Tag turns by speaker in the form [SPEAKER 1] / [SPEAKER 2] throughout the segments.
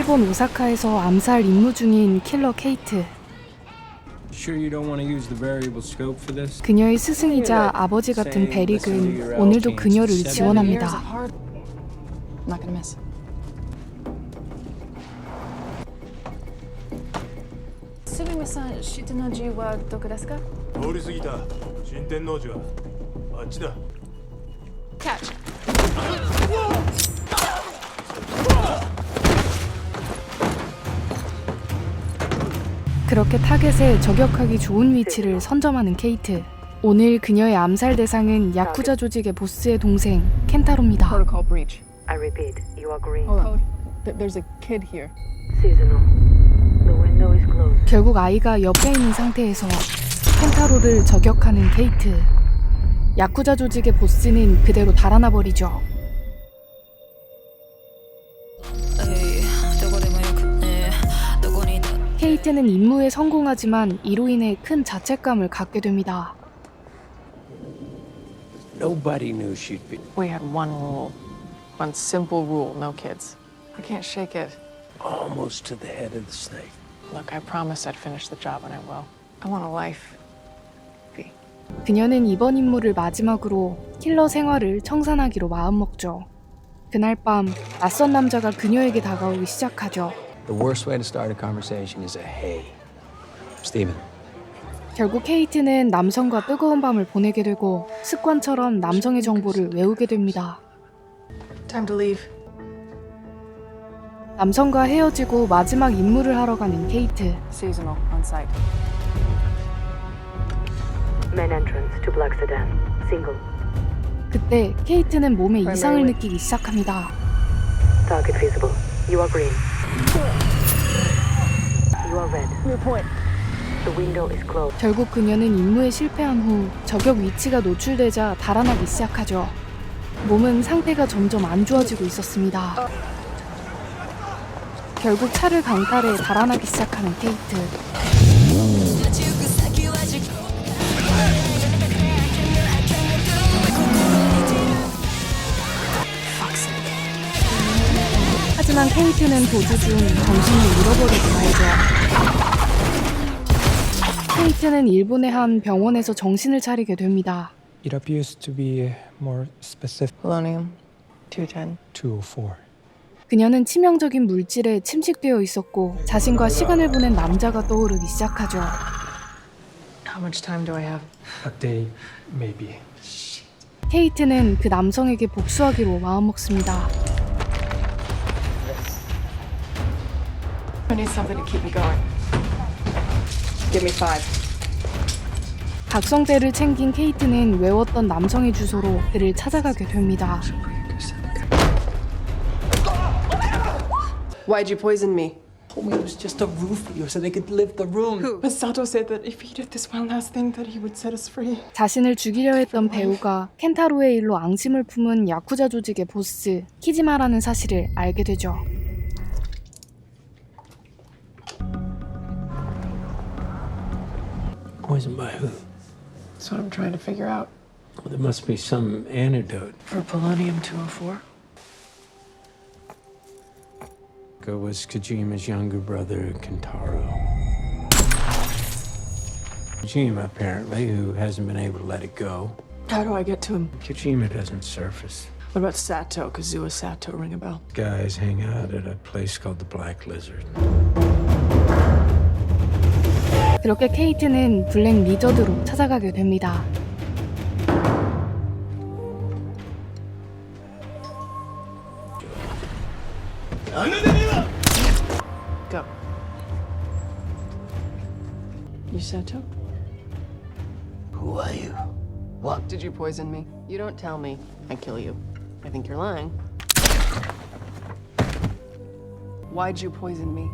[SPEAKER 1] 일본 오사카에서 암살 임무 중인 킬러 케이트.
[SPEAKER 2] Sure you don't want to use the variable scope for this?
[SPEAKER 1] 그녀의 스승이자 아버지 같은 베릭은 오늘도 그녀를
[SPEAKER 3] Years of
[SPEAKER 1] 지원합니다.
[SPEAKER 3] hard. I'm not gonna miss. すぐみさん、出の字はどこですか
[SPEAKER 4] 通り過ぎた新天王寺はあっちだ
[SPEAKER 1] 그렇게 타겟에 저격하기 좋은 위치를 선점하는 케이트. 오늘 그녀의 암살 대상은 야쿠자 조직의 보스의 동생 켄타로입니다.
[SPEAKER 3] Protocol breach.
[SPEAKER 5] I repeat, you are green.
[SPEAKER 3] Hold on. Th- There's a kid here.
[SPEAKER 5] Seasonal. The window is closed.
[SPEAKER 1] 결국 아이가 옆에 있는 상태에서 켄타로를 저격하는 케이트. 야쿠자 조직의 보스는 그대로 달아나 버리죠. 케이트는 임무에 성공하지만 이로 인해 큰 자책감을 갖게 됩니다.
[SPEAKER 2] Nobody knew she'd be
[SPEAKER 6] We had one rule. One simple rule no kids. I can't shake it.
[SPEAKER 2] almost to the head of the snake.
[SPEAKER 6] Look, I promised I'd finish the job, and I will. I want a life. V.
[SPEAKER 1] 그녀는 이번 임무를 마지막으로 킬러 생활을 청산하기로 마음먹죠. 그날 밤 낯선 남자가 그녀에게 다가오기 시작하죠.
[SPEAKER 7] The worst way to start a conversation is a hey. Steven.
[SPEAKER 1] 결국 케이트는 남성과 뜨거운 밤을 보내게 되고 습관처럼 남성의 정보를 외우게 됩니다.
[SPEAKER 6] Time to leave.
[SPEAKER 1] 남성과 헤어지고 마지막 임무를 하러 가는 케이트.
[SPEAKER 3] Seasonal on site.
[SPEAKER 5] Main entrance to Black Sedan. Single.
[SPEAKER 1] 그때 케이트는 몸에 이상을 느끼기 시작합니다.
[SPEAKER 5] Target visible. You are green.
[SPEAKER 1] 결국 그녀는 임무에 실패한 후 저격 위치가 노출되자 달아나기 시작하죠. 몸은 상태가 점점 안 좋아지고 있었습니다. 결국 차를 강탈해 달아나기 시작하는 케이트. 하지만 케이트는 도주 중 정신을 잃어버리고 말죠. 케이트는 일본의 한 병원에서 정신을 차리게 됩니다.
[SPEAKER 8] It appears to be more specific
[SPEAKER 6] Polonium. 210.
[SPEAKER 8] 204.
[SPEAKER 1] 그녀는 치명적인 물질에 침식되어 있었고 자신과 시간을 보낸 남자가 떠오르기 시작하죠.
[SPEAKER 6] How much time do I have?
[SPEAKER 8] A day, maybe.
[SPEAKER 1] 케이트는 그 남성에게 복수하기로 마음먹습니다.
[SPEAKER 6] I need something to keep me going. Give me five.
[SPEAKER 1] 각성대를 챙긴 케이트는 외웠던 남성의 주소로 그를 찾아가게 됩니다.
[SPEAKER 9] Why'd you poison me?
[SPEAKER 8] Told me it was just a roof for you so they could live the room.
[SPEAKER 6] But Sato said that if he did this one last thing, that he would set us free.
[SPEAKER 1] 자신을 죽이려 했던 배우가 켄타로의 일로 앙심을 품은 야쿠자 조직의 보스 키지마라는 사실을 알게 되죠.
[SPEAKER 2] Poisoned by who?
[SPEAKER 6] That's what I'm trying to figure out.
[SPEAKER 2] Well, there must be some antidote.
[SPEAKER 6] For polonium 204?
[SPEAKER 2] It was Kojima's younger brother, Kentaro. Kojima, apparently, who hasn't been able to let it go.
[SPEAKER 6] How do I get to him?
[SPEAKER 2] Kojima doesn't surface.
[SPEAKER 6] What about Sato? Kazuo Sato, ring a bell.
[SPEAKER 2] Guys hang out at a place called the Black Lizard.
[SPEAKER 1] 그렇게 케이트는 블랙 리저드로 찾아가게 됩니다.
[SPEAKER 6] Go. You Sato?
[SPEAKER 9] Who are you? What? Did you poison me? You don't tell me. I kill you. I think you're lying. Why'd you poison me?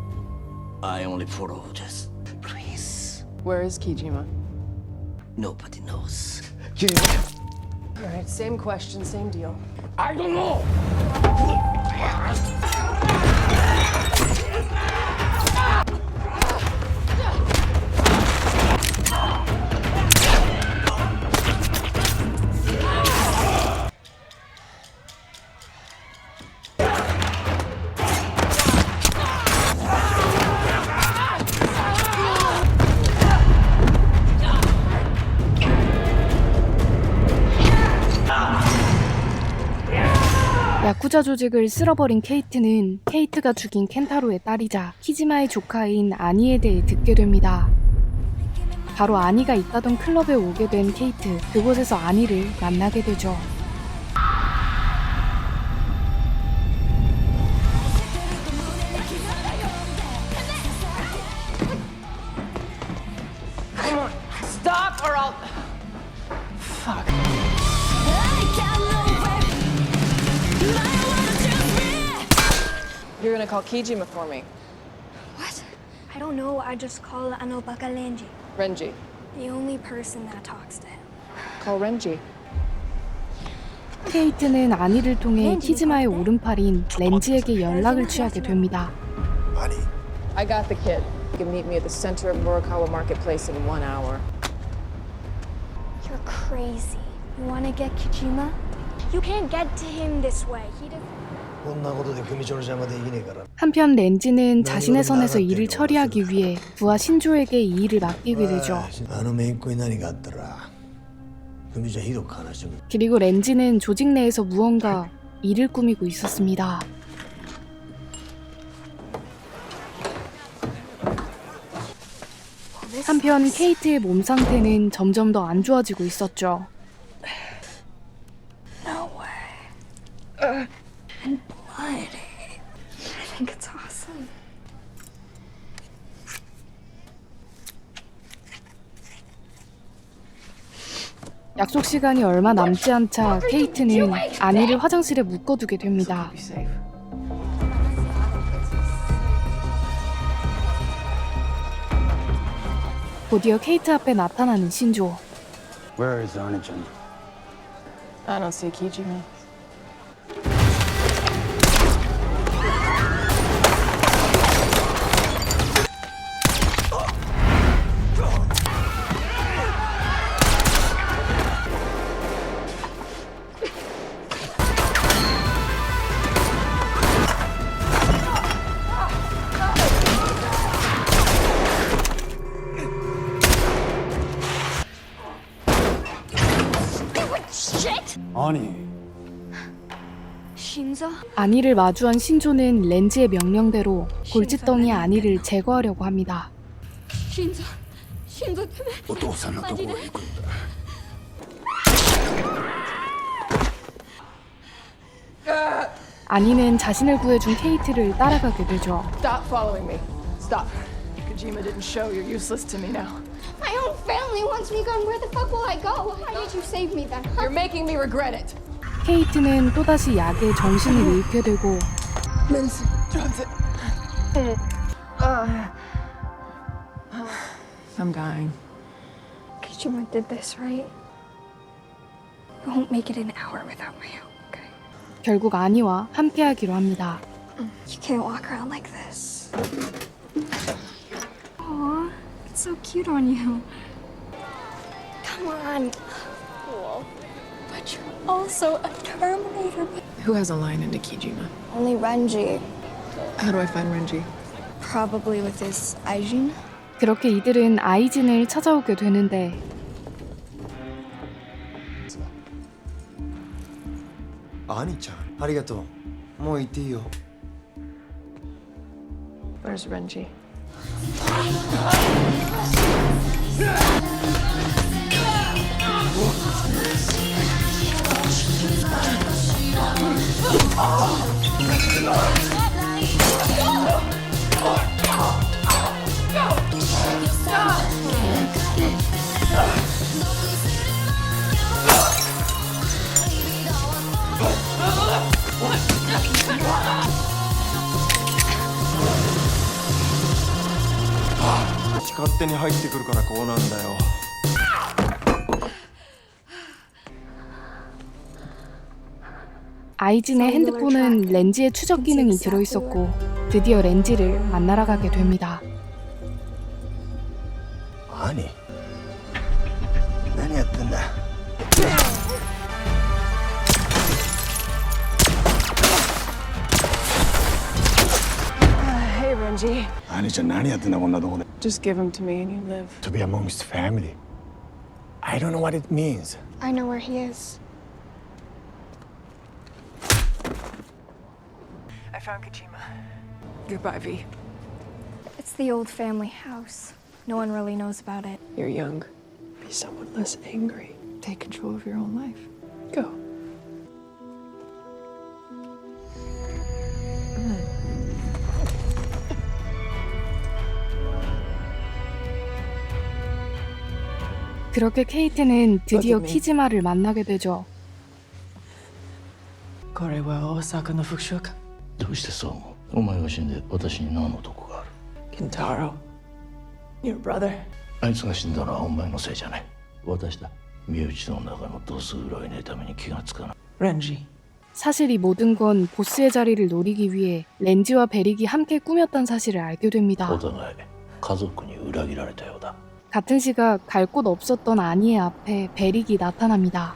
[SPEAKER 10] I only follow orders. Please.
[SPEAKER 9] Where is Kijima?
[SPEAKER 10] Nobody knows. Kijima.
[SPEAKER 9] All right, same question, same deal.
[SPEAKER 10] I don't know.
[SPEAKER 1] 야쿠자 조직을 쓸어버린 케이트는 케이트가 죽인 켄타로의 딸이자 키지마의 조카인 아니에 대해 듣게 됩니다. 바로 아니가 있다던 클럽에 오게 된 케이트. 그곳에서 아니를 만나게 되죠.
[SPEAKER 6] You're gonna call Kijima for me.
[SPEAKER 11] What? I don't know. I just call Anobaka Lenji,
[SPEAKER 6] Renji.
[SPEAKER 11] the only person that talks to him.
[SPEAKER 6] Call Renji.
[SPEAKER 1] 케이트는 아니를 통해 키즈마의 오른팔인 렌지에게 연락을 취하게 됩니다.
[SPEAKER 6] I got the kid. You can meet me at the center of Morikawa Marketplace in one hour.
[SPEAKER 11] You're crazy. You want to get Kijima? You can't get to him this way. He doesn't.
[SPEAKER 1] 한편 렌지는 자신의 선에서 일을 처리하기 위해 부하 신조에게 이 일을 맡기게 되죠. 그리고 렌지는 조직 내에서 무언가 일을 꾸미고 있었습니다. 한편 케이트의 몸 상태는 점점 더 안 좋아지고 있었죠. 약속 시간이 얼마 남지 않자 케이트는 아니를 화장실에 묶어두게 됩니다. 곧이어 케이트 앞에 나타나는 신조.
[SPEAKER 7] Where is Arnigen?
[SPEAKER 6] I don't see Kijima.
[SPEAKER 7] Ani.
[SPEAKER 11] Shinzo?
[SPEAKER 1] 아니를 마주한 신조는 렌지의 명령대로 골칫덩이 아니를 제거하려고 합니다.
[SPEAKER 11] Shinzo. Shinzo, come
[SPEAKER 10] お父さんのとこへ行くんだ
[SPEAKER 1] 아니는 자신을 구해준 케이트를 따라가게 되죠.
[SPEAKER 6] Stop following me. Stop. Kojima didn't show you're useless to me now.
[SPEAKER 11] My own family wants me gone. Where the fuck will I go? Why did you save me then?
[SPEAKER 6] You're making me regret it.
[SPEAKER 1] 케이트는 또다시 약에 정신을 잃게 되고
[SPEAKER 6] Lindsay, drugs it. I'm dying.
[SPEAKER 11] Kijima did this, right? We won't make it an hour without my help, okay?
[SPEAKER 1] 결국 아니와 함께하기로 합니다.
[SPEAKER 11] You can't walk around like this. cute on you. Come on. Cool. But you're also a Terminator.
[SPEAKER 6] Who has a line into Kijima?
[SPEAKER 11] Only Renji.
[SPEAKER 6] How do I find Renji?
[SPEAKER 11] Probably with this Aijin.
[SPEAKER 1] 그렇게 이들은 아이진을 찾아오게 되는데
[SPEAKER 10] 아니-chan, 아리가또. 뭐 이때요.
[SPEAKER 6] Where's Renji? Oh!
[SPEAKER 10] 勝手に入ってくるからこうなんだよ
[SPEAKER 1] 아이진의 핸드폰은 렌지의 추적 기능이 들어있었고 드디어 렌지를 만나러 가게 됩니다.
[SPEAKER 10] 兄何
[SPEAKER 6] Just give him to me and you live.
[SPEAKER 10] To be among his family. I don't know what it means.
[SPEAKER 11] I know where he is.
[SPEAKER 3] I found Kojima. Goodbye, V.
[SPEAKER 11] It's the old family house. No one really knows about it.
[SPEAKER 9] You're young. Be someone less angry. Take control of your own life. Go.
[SPEAKER 1] 그렇게 케이트는 드디어
[SPEAKER 9] 어둠이.
[SPEAKER 1] 키즈마를 만나게 되죠.
[SPEAKER 9] これは大阪の復讐か
[SPEAKER 10] どうしてそう思うお前が死んで私に何の得がある
[SPEAKER 9] Kintaro. Your brother.
[SPEAKER 10] あいつが死んだのはお前のせいじゃない私だ身内の中の度数裏を得ないために気がつかない
[SPEAKER 9] Renji.
[SPEAKER 1] 사실 이 모든 건 보스의 자리를 노리기 위해 렌지와 베릭이 함께 꾸몄던 사실을 알게 됩니다.
[SPEAKER 10] お互い家族に裏切られたようだ
[SPEAKER 1] 같은 시각 갈 곳 없었던 아니의 앞에 베릭이 나타납니다.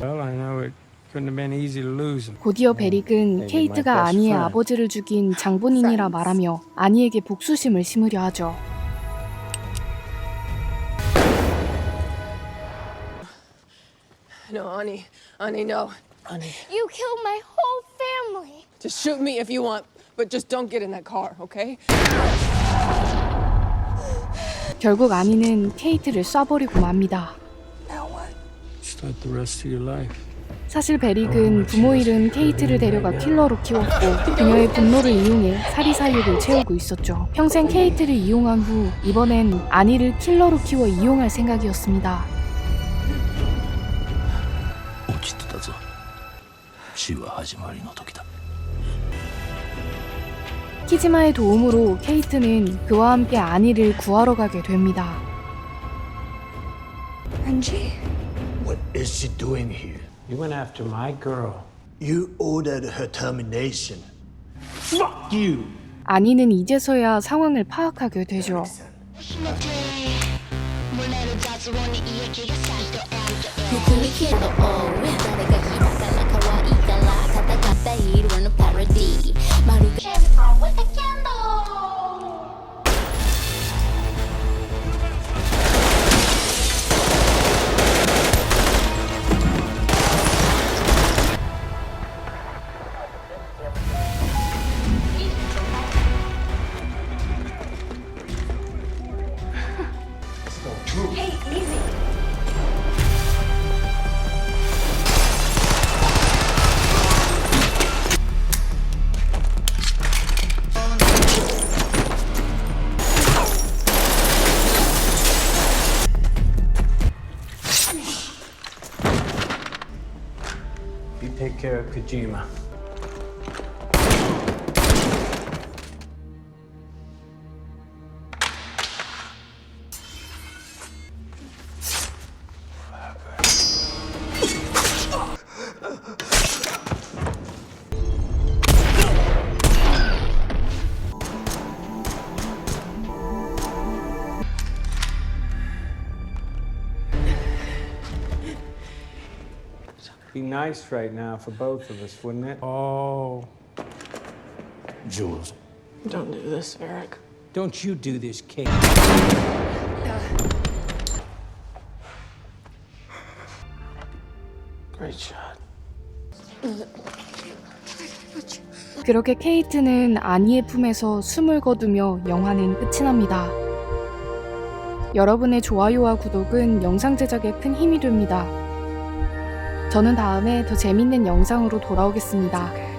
[SPEAKER 2] Well, I know it couldn't have been easy to lose him.
[SPEAKER 1] 곧이어 베릭은 케이트가 아니의 아버지를 죽인 장본인이라 말하며 아니에게 복수심을 심으려 하죠.
[SPEAKER 9] No, Ani. Ani, no. Ani.
[SPEAKER 11] You killed my whole family.
[SPEAKER 9] Just shoot me if you want, but just don't get in that car, okay?
[SPEAKER 1] 결국 아니는 케이트를 쏴버리고 맙니다.
[SPEAKER 2] Start the rest of your life.
[SPEAKER 1] 사실 베릭은 부모 잃은 케이트를 데려가 킬러로 키웠고 그녀의 분노를 이용해 사리사욕을 채우고 있었죠. 평생 케이트를 이용한 후 이번엔 아니를 킬러로 키워 이용할 생각이었습니다.
[SPEAKER 10] 落ちてたぞ死は始まりの時だ
[SPEAKER 1] 키즈마의 도움으로 케이트는 그와 함께 아니를 구하러 가게 됩니다.
[SPEAKER 11] Renji?
[SPEAKER 10] What is she doing here?
[SPEAKER 2] You went after my girl.
[SPEAKER 10] You ordered her termination
[SPEAKER 2] Fuck you!
[SPEAKER 1] 아니는 이제서야 상황을 파악하게 되죠.
[SPEAKER 2] You take care of Kojima. Be nice right now for both of us, wouldn't it? Oh,
[SPEAKER 10] Jules
[SPEAKER 9] Don't do this, Eric.
[SPEAKER 2] don't you do this, Kate.
[SPEAKER 9] Great shot.
[SPEAKER 1] 그렇게 케이트는 아니의 품에서 숨을 거두며 영화는 끝이 납니다. 여러분의 좋아요와 구독은 영상 제작에 큰 힘이 됩니다. 저는 다음에 더 재밌는 영상으로 돌아오겠습니다.